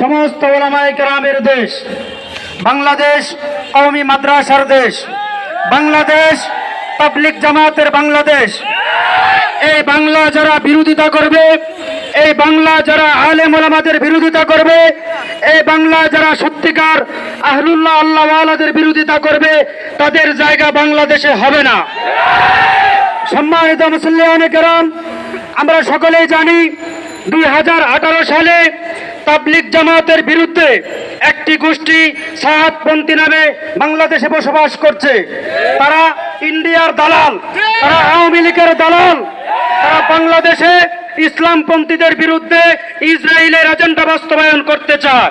সমস্ত ওলামায়ে কেরামের দেশ, বাংলাদেশ কওমি মাদ্রাসার দেশ, বাংলাদেশ পাবলিক জামাতের বাংলাদেশ, এই বাংলা যারা বিরোধিতা করবে, এই বাংলা যারা আলেম ওলামাদের বিরোধিতা করবে, এই বাংলা যারা সত্যিকার আহলুল্লাহ আল্লাহওয়ালাদের বিরোধিতা করবে, তাদের জায়গা বাংলাদেশে হবে না। সম্মানিত মুসল্লিয়ান কেরাম, আমরা সকলেই জানি দুই হাজার আঠারো সালে তাবলিক জামাতের বিরুদ্ধে একটি গোষ্ঠী সাহাদপন্থী নামে বাংলাদেশে বসবাস করছে। তারা ইন্ডিয়ার দালাল, তারা আওয়ামী লীগের দালাল, তারা বাংলাদেশে ইসলামপন্থীদের বিরুদ্ধে ইসরায়েলের এজেন্ডা বাস্তবায়ন করতে চায়।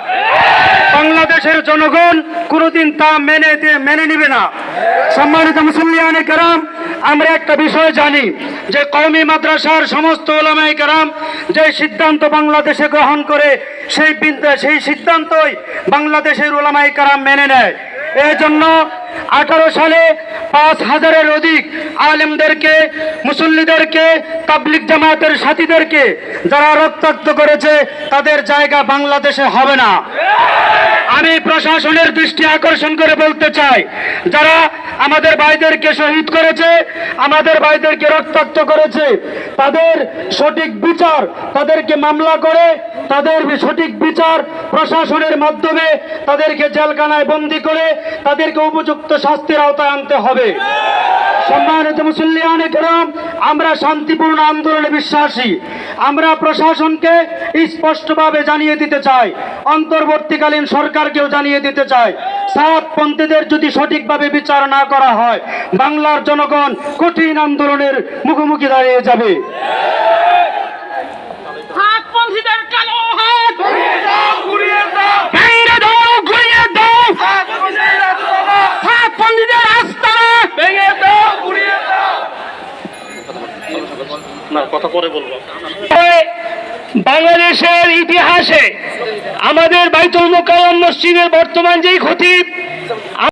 বাংলাদেশের জনগণ কোনোদিন তা মেনে মেনে নিবে না। সম্মানিত মুসলিয়ানে কেরাম আমরা একটা বিষয় জানি যে কওমি মাদ্রাসার সমস্ত ওলামাই কারাম যে সিদ্ধান্ত বাংলাদেশে গ্রহণ করে সেই সেই সিদ্ধান্তই বাংলাদেশের ওলামাই কারাম মেনে নেয়। এই জন্য আঠারো সালে পাঁচ হাজারের অধিক আলেমদেরকে, মুসল্লিদেরকে তাবলিক জামাতের সাথীদেরকে যারা রক্তাক্ত করেছে, তাদের জায়গা বাংলাদেশে হবে না। আমি প্রশাসনের দৃষ্টি আকর্ষণ করে বলতে চাই, যারা আমাদের ভাইদেরকে শহীদ করেছে, আমাদের ভাইদেরকে রক্তাক্ত করেছে। তাদের সঠিক বিচার, তাদেরকে মামলা করে, তাদের সঠিক বিচার প্রশাসনের মাধ্যমে তাদেরকে জেলখানায় বন্দি করে তাদেরকে উপযুক্ত শাস্তির আওতায় আনতে হবে। সম্মানিত মুসল্লিয়ানে আমরা শান্তিপূর্ণ আন্দোলনে বিশ্বাসী। আমরা প্রশাসনকে স্পষ্টভাবে জানিয়ে দিতে চাই। অন্তর্বর্তীকালীন সরকারকেও জানিয়ে দিতে চাই। সাতপন্থীদের যদি সঠিকভাবে বিচার না করা হয় বাংলার জনগণ কঠিন আন্দোলনের মুখোমুখি দাঁড়িয়ে যাবে। হাতপন্থীদের কালো হাত। বাংলাদেশের ইতিহাসে আমাদের বাইতুল মোকাররম মসজিদের বর্তমান যেই খতিব